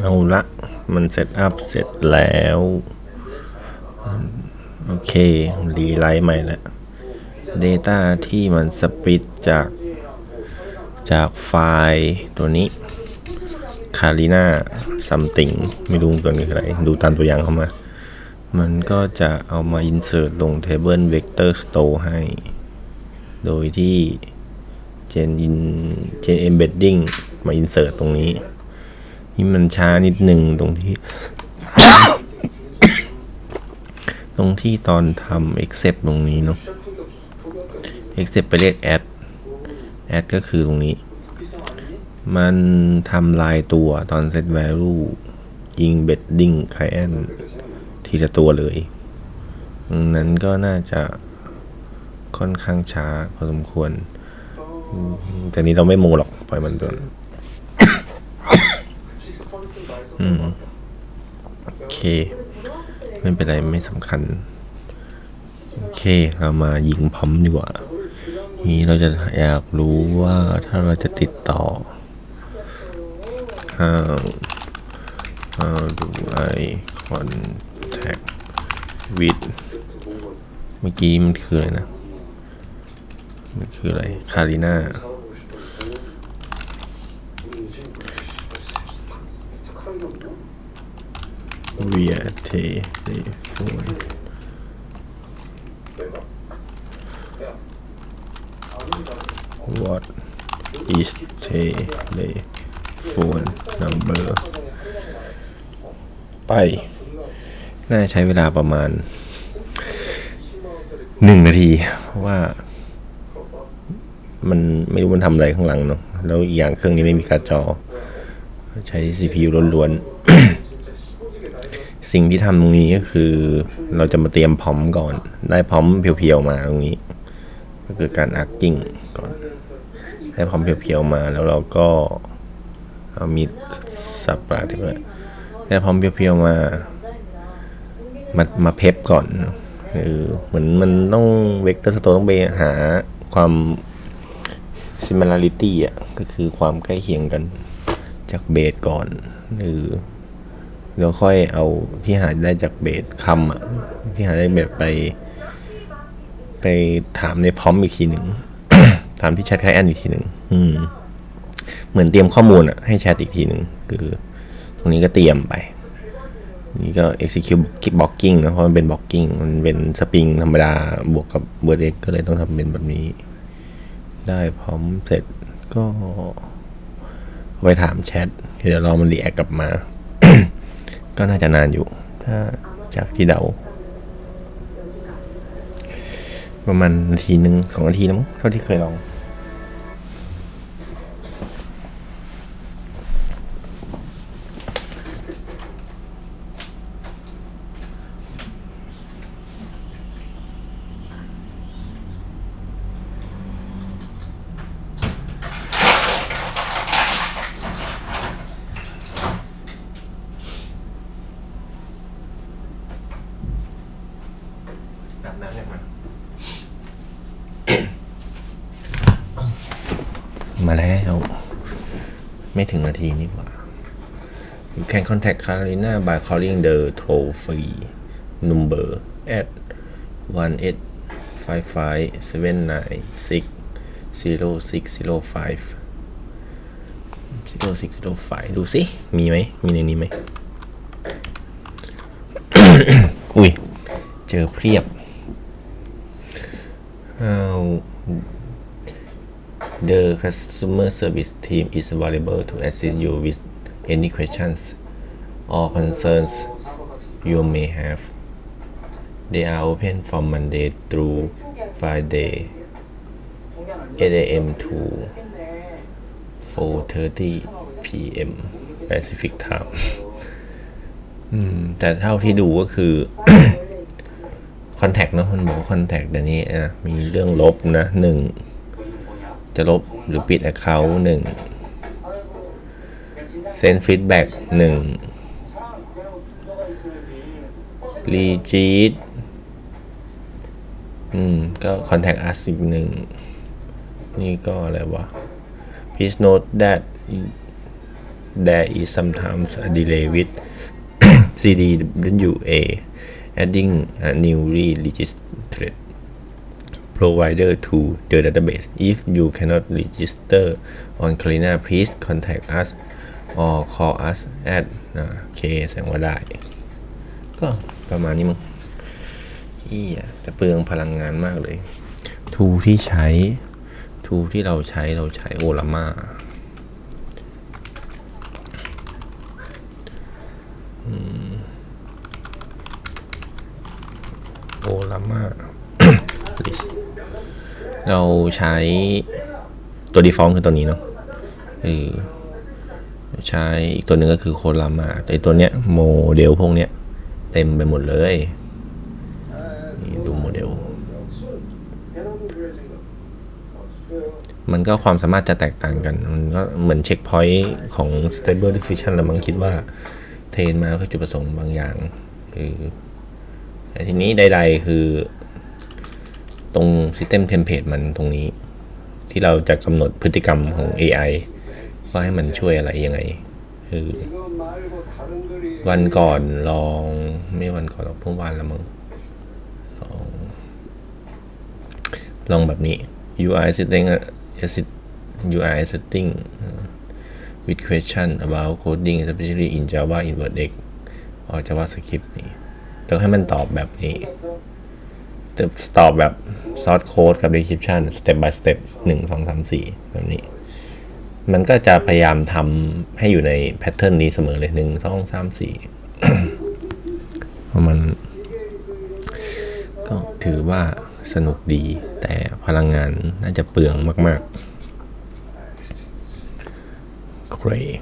เอาละ มันเซตอัพเสร็จแล้ว โอเค รีไลท์ใหม่แล้ว Data ที่มันสปิดจากจากไฟล์ตัวนี้คาริน่าซัมติงไม่รู้ตัวนี้คืออะไร ดูตามตัวอย่างเข้ามา มันก็จะเอามา insert ลง table vector store ให้ โดยที่ gen in gen embedding มา insert ตรงนี้ นี่มันช้านิดหนึ่งตรงที่ ตรงที่ตอนทำ except ตรงนี้เนาะ except ไปเรียก add add ก็คือตรงนี้ มันทำลายตัวตอน set value ยิง bedding client ทีละตัวเลย นั้นก็น่าจะค่อนข้างช้าพอสมควร แต่นี้เราไม่โมหรอก ปล่อยมันตัว อืม โอเค ไม่เป็นไรไม่สำคัญ โอเค เรามายิงพร้อมดีกว่า นี้เราจะอยากรู้ว่าถ้าเราจะติดต่อ how how do I contact with เมื่อกี้มันคืออะไรนะ มันคืออะไร คาริน่า via telephone what is telephone number ไป น่าใช้เวลาประมาณหนึ่งนาที เพราะว่า มันไม่รู้มันทำอะไรข้างหลังเนาะแล้วอีกอย่างเครื่องนี้ไม่มีการ์ดจอ ใช้ CPU ล้วนๆ สิ่งที่ทำตรงนี้ก็คือ เราจะมาเตรียมพร้อมก่อน ได้พร้อมเพียวๆมาตรงนี้ ก็คือการอักกิ้งก่อน ได้พร้อมเพียวๆมาแล้วเราก็เอามีดสับปลาที่ว่าได้พร้อมเพียวๆมา มามาเพปก่อนเออเหมือนมันต้องเวกเตอร์สโตต้องไปหาความ similarity อะ ก็คือความใกล้เคียงกัน จากเบสก่อน หรือแล้วค่อยเอาที่หาได้จากเบสคำอะที่หาได้เบสไป ไปถามในพร้อมอีกทีหนึ่งถามที่แชทไคลแอนอีกทีหนึ่งอืม เหมือนเตรียมข้อมูลอะให้แชทอีกทีหนึ่งคือ ตรงนี้ก็เตรียมไป นี่ก็ execute blocking นะเพราะมันเป็น blocking มันเป็นสปริงธรรมดาบวกกับ word x ก็เลยต้องทำเป็นแบบนี้ ได้พร้อมเสร็จก็ ไปถามแชทเดี๋ยวรอมันรีแอคกลับมา ก็น่าจะนานอยู่ ถ้าจากที่เดา ประมาณนาทีหนึ่งสองนาทีนะมั้งเท่าที่เคยลอง อาบน้ำยังมา มาแล้ว ไม่ถึงนาทีนี่หว่า You can contact Karina by calling the toll free number at 1 8 5 5 7 9 6 0 6 0 5 0 6 0 5ดูสิ มีไหม มีในนี้ไหม อุ้ย เจอเพียบ How the customer service team is available to assist you with any questions or concerns you may have. They are open from Monday through Friday, 8 a.m. to 4:30 p.m. Pacific time แต่เท่าที่ดูก็คือคอนแทคเนะมันบอกคอนแทคเดี๋ยวนี้อะมีเรื่องลบนะหนึ่ง จะลบหรือปิด Account หนึ่งเซนฟีดแบ็กหนึ่งรีจีดอืม ก็คอนแทคอาร์อีกหนึ่งนี่ก็อะไรวะ please note that there is sometimes a delay with CDWA adding a newly registered provider to the database. If you cannot register on Clarina, please contact us or call us at อ่าโอเคแสดงว่าได้ ก็ประมาณนี้มั้งที่จะเปลืองพลังงานมากเลย ทูที่ใช้ ทูที่เราใช้เราใช้โอลาม่าโอลาม่า list เราใช้ตัว default คือตัวนี้เนาะเออใช้อีกตัวหนึ่งก็คือโคลามาแต่ตัวเนี้ยโมเดลพวกเนี้ยเต็มไปหมดเลยนี่ดูโมเดล มันก็ความสามารถจะแตกต่างกัน มันก็เหมือนเช็คพอยต์ของ stable diffusion ละมั้งคิดว่าเทรนมาเพื่อจุดประสงค์บางอย่างคือแต่ทีนี้ใดๆคือ ตรง system template มันตรงนี้ ที่เราจะกำหนดพฤติกรรมของ AI ว่าให้มันช่วยอะไรยังไงคือวันก่อนลองไม่วันก่อนหรอกพรุ่งวันละมึงลองลองแบบนี้ UI setting UI setting with question about coding especially in Java InvertX or JavaScript นี่ต้องให้มันตอบแบบนี้ ตอบแบบ source code กับ description step by step หนึ่งสองสามสี่แบบนี้ มันก็จะพยายามทำให้อยู่ในแพทเทิร์นนี้เสมอเลยหนึ่งสองสามสี่เพราะมันก็ถือว่าสนุกดีแต่พลังงานน่าจะเปลืองมาก ๆ Great